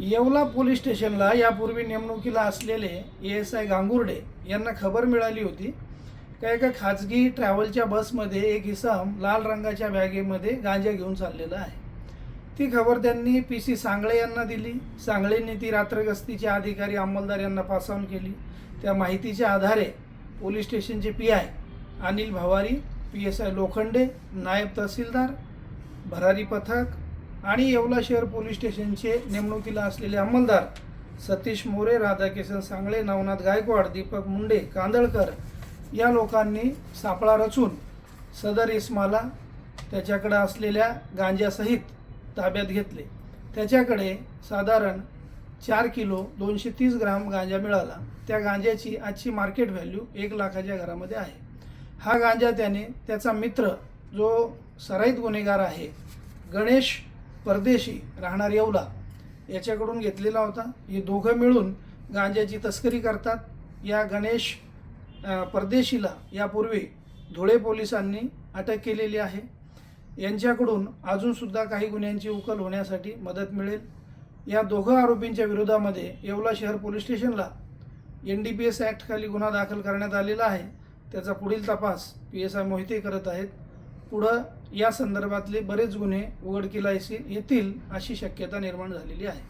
Yeola police स्टेशनला यापूर्वी नेमणुकीला असलेले ए एस आय गांगुर्डे यांना खबर मिळाली होती. का एका खाजगी ट्रॅव्हलच्या बसमध्ये एक इसम लाल रंगाच्या बॅगेमध्ये गांजा घेऊन चाललेला आहे. ती खबर त्यांनी पी सी सांगळे यांना दिली. सांगळेंनी ती रात्रगस्तीचे अधिकारी अंमलदार यांना पास केली. त्या माहितीच्या आधारे पोलीस स्टेशनचे P I Anil Bhavari P S I Lokhande नायब तहसीलदार भरारी पथक आणि येवला शहर पोलीस स्टेशनचे नेमणुकीला असलेले अंमलदार सतीश मोरे राधाकिशन सांगळे नवनाथ गायकवाड दीपक मुंडे कांदळकर या लोकांनी सापळा रचून सदर इस्माला त्याच्याकडे असलेल्या गांजासहित ताब्यात घेतले. त्याच्याकडे साधारण चार किलो दोनशे तीस ग्राम गांजा मिळाला. त्या गांजाची आजची मार्केट व्हॅल्यू एक लाखाच्या घरामध्ये आहे. हा गांजा त्याने त्याचा मित्र जो सराईत गुन्हेगार आहे गणेश परदेशी राहणार येवला याच्याकडून घेतलेला होता. हे दोघं मिळून गांजाची तस्करी करतात. या गणेश परदेशीला यापूर्वी धुळे पोलिसांनी अटक केलेली आहे. यांच्याकडून अजूनसुद्धा काही गुन्ह्यांची उकल होण्यासाठी मदत मिळेल. या दोघं आरोपींच्या विरोधामध्ये येवला शहर पोलीस स्टेशनला एन डी पी एस ॲक्टखाली गुन्हा दाखल करण्यात आलेला आहे. त्याचा पुढील तपास पी एस आय मोहिते करत आहेत. पुढं या संदर्भातले बरेच गुन्हे उघडकीला येतील येतील अशी शक्यता निर्माण झालेली आहे.